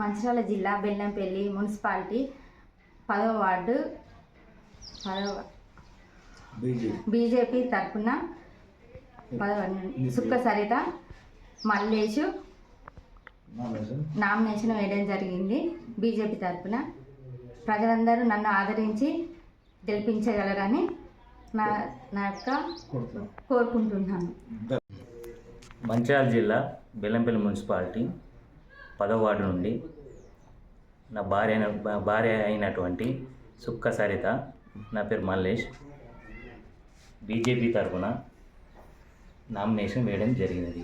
మంచిర్యాల జిల్లా బెల్లంపల్లి మున్సిపాలిటీ పదవ వార్డు పదవ బీజేపీ. తరఫున పదవ సుక్క సరిత మల్లేషు నామినేషన్. వేయడం జరిగింది బీజేపీ తరఫున ప్రజలందరూ నన్ను ఆదరించి గెలిపించగలరని నా నా యొక్క కోరుకుంటున్నాను. మంచిర్యాల జిల్లా బెల్లంపల్లి మున్సిపాలిటీ పదవ వార్డు నుండి నా భార్య భార్య అయినటువంటి సుక్క సరిత నా పేరు మల్లేష్. బీజేపీ తరఫున నామినేషన్ వేయడం జరిగినది.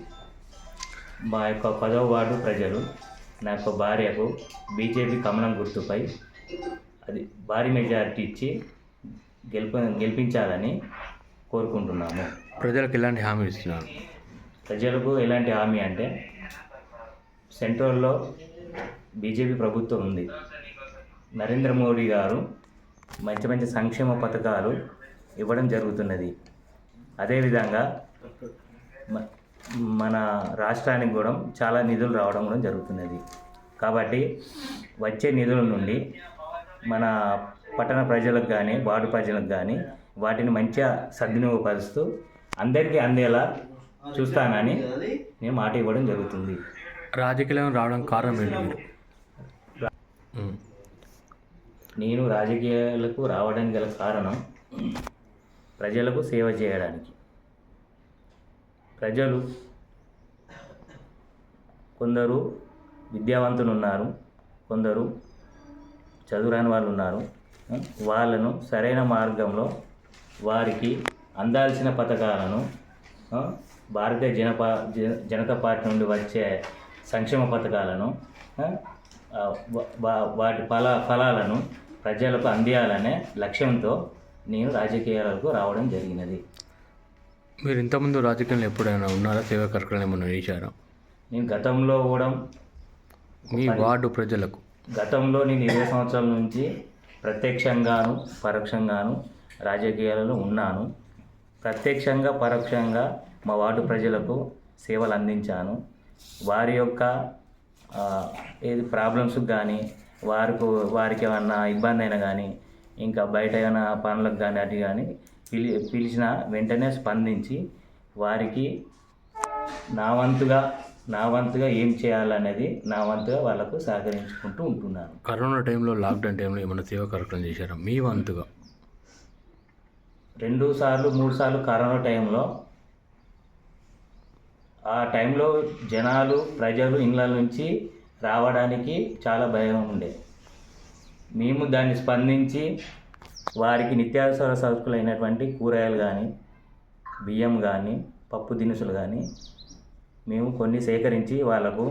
మా యొక్క పదవ వార్డు ప్రజలు నా యొక్క భార్యకు బీజేపీ కమలం గుర్తుపై అది భారీ మెజారిటీ ఇచ్చి గెలిప గెలిపించాలని కోరుకుంటున్నాము. ప్రజలకు ఎలాంటి హామీ ఇస్తున్నాను ప్రజలకు ఎలాంటి హామీ అంటే సెంట్రల్లో బీజేపీ ప్రభుత్వం ఉంది. నరేంద్ర మోడీ గారు మంచి మంచి సంక్షేమ పథకాలు ఇవ్వడం జరుగుతున్నది. అదేవిధంగా మన రాష్ట్రానికి కూడా చాలా నిధులు రావడం కూడా జరుగుతున్నది. కాబట్టి వచ్చే నిధుల నుండి మన పట్టణ ప్రజలకు కానీ వార్డు ప్రజలకు కానీ వాటిని మంచిగా సద్వినియోగపరుస్తూ అందరికీ అందేలా చూస్తానని నేను. మాట ఇవ్వడం జరుగుతుంది. రాజకీయం రావడం కారణం ఏంటి? మీరు. నేను రాజకీయాలకు రావడానికి గల కారణం ప్రజలకు సేవ చేయడానికి. ప్రజలు కొందరు విద్యావంతులు ఉన్నారు కొందరు చదువురాని వాళ్ళు ఉన్నారు వాళ్ళను సరైన మార్గంలో వారికి అందాల్సిన పథకాలను భారతీయ జనపా జన- జనతా పార్టీ నుండి వచ్చే సంక్షేమ పథకాలను వాటి ఫల ఫలాలను ప్రజలకు అందియాలనే లక్ష్యంతో నేను రాజకీయాలకు రావడం జరిగినది. మీరు ఇంతకుముందు రాజకీయంలో ఎప్పుడైనా ఉన్నారా? సేవా కార్యక్రమాలు ఏమైనా చేశారా? నేను గతంలో కూడా మీ వార్డు ప్రజలకు. గతంలో నేను ఇరవై సంవత్సరాల నుంచి ప్రత్యక్షంగాను పరోక్షంగాను రాజకీయాలలో ఉన్నాను. ప్రత్యక్షంగా పరోక్షంగా మా వార్డు ప్రజలకు సేవలు అందించాను. వారి యొక్క ఏది ప్రాబ్లమ్స్ కానీ వారికి వారికి ఏమన్నా ఇబ్బంది అయినా కానీ ఇంకా బయట ఏమైనా పనులకు కానీ అటు కానీ పిలి పిలిచిన వెంటనే స్పందించి వారికి నా వంతుగా నా వంతుగా ఏం చేయాలనేది నా వంతుగా వాళ్ళకు సహకరించుకుంటూ ఉంటున్నాను. కరోనా టైంలో లాక్డౌన్ టైంలో ఏమైనా సేవా కార్యక్రమం చేశారా? మీ వంతుగా? రెండు సార్లు మూడు సార్లు కరోనా టైంలో ఆ టైంలో జనాలు ప్రజలు ఇళ్ళ నుంచి రావడానికి చాలా భయం ఉండే. మేము దాన్ని స్పందించి వారికి నిత్యావసర సరుకులు అయినటువంటి కూరగాయలు కానీ బియ్యం కానీ పప్పు దినుసులు కానీ మేము కొన్ని సేకరించి వాళ్ళకు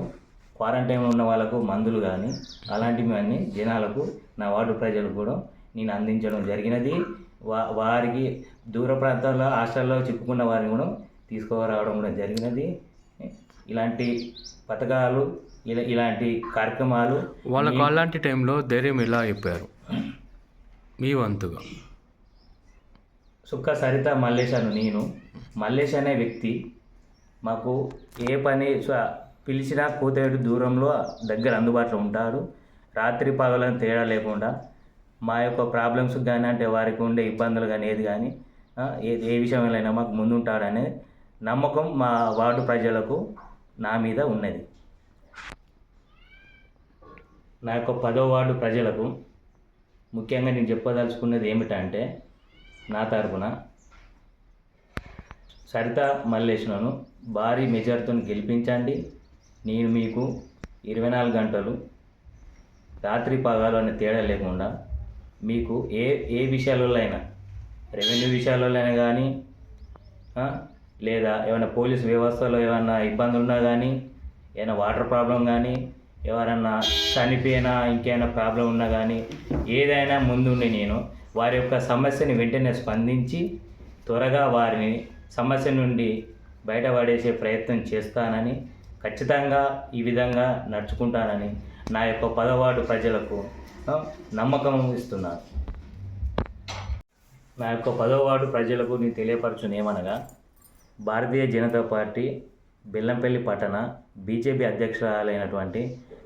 క్వారంటైన్లో ఉన్న వాళ్ళకు మందులు కానీ అలాంటివి అన్నీ జనాలకు నా వార్డు ప్రజలకు కూడా నేను అందించడం జరిగినది. వా వారికి దూర ప్రాంతాల్లో హాస్టల్లో చిక్కుకున్న వారిని కూడా తీసుకురావడం కూడా జరిగినది. ఇలాంటి పథకాలు ఇలా ఇలాంటి కార్యక్రమాలు వాళ్ళకు అలాంటి టైంలో ధైర్యం ఎలా చెప్పారు? మీ వంతుగా. సుక్క సరిత మల్లేష్ అను నేను. మల్లేష్ అనే వ్యక్తి మాకు ఏ పని పిలిచినా కూతేడు దూరంలో దగ్గర అందుబాటులో ఉంటాడు రాత్రి పగలని తేడా లేకుండా మా యొక్క ప్రాబ్లమ్స్ కానీ అంటే వారికి ఉండే ఇబ్బందులు కానీ ఏది కానీ ఏ ఏ విషయంలో మాకు ముందుంటాడనే నమ్మకం మా వార్డు ప్రజలకు నా మీద ఉన్నది. నా యొక్క పదో వార్డు ప్రజలకు ముఖ్యంగా నేను చెప్పదలుచుకున్నది ఏమిటంటే నా తరపున సరిత మల్లేష్ను భారీ మెజార్టీతో గెలిపించండి. నేను మీకు ఇరవై నాలుగు గంటలు రాత్రి పగాలు అనే తేడా లేకుండా మీకు ఏ ఏ విషయాలలో అయినా రెవెన్యూ విషయాలలో అయినా కానీ లేదా ఏమైనా పోలీస్ వ్యవస్థలో ఏమైనా ఇబ్బందులు ఉన్నా కానీ ఏమైనా వాటర్ ప్రాబ్లం కానీ ఎవరన్నా చనిపోయినా ఇంకేమైనా ప్రాబ్లం ఉన్నా కానీ ఏదైనా ముందుండి నేను వారి యొక్క సమస్యని వెంటనే స్పందించి త్వరగా వారిని సమస్య నుండి బయటపడేసే ప్రయత్నం చేస్తానని ఖచ్చితంగా ఈ విధంగా నడుచుకుంటానని నా యొక్క పదవాడు ప్రజలకు నమ్మకం ఇస్తున్నాను. నా యొక్క పదవ ప్రజలకు నేను తెలియపరచునేమనగా ఏమనగా భారతీయ జనతా పార్టీ బెల్లంపల్లి పట్టణ బీజేపీ అధ్యక్షురాలైనటువంటి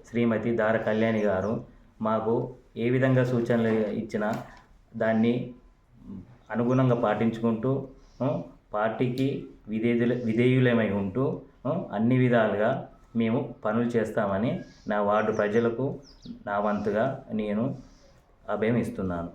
శ్రీమతి దార కళ్యాణి గారు మాకు ఏ విధంగా సూచనలు ఇచ్చినా దాన్ని అనుగుణంగా పాటించుకుంటూ పార్టీకి విధేయుల విధేయులమై ఉంటూ అన్ని విధాలుగా మేము పనులు చేస్తామని నా వార్డు ప్రజలకు నా వంతుగా నేను అభయం ఇస్తున్నాను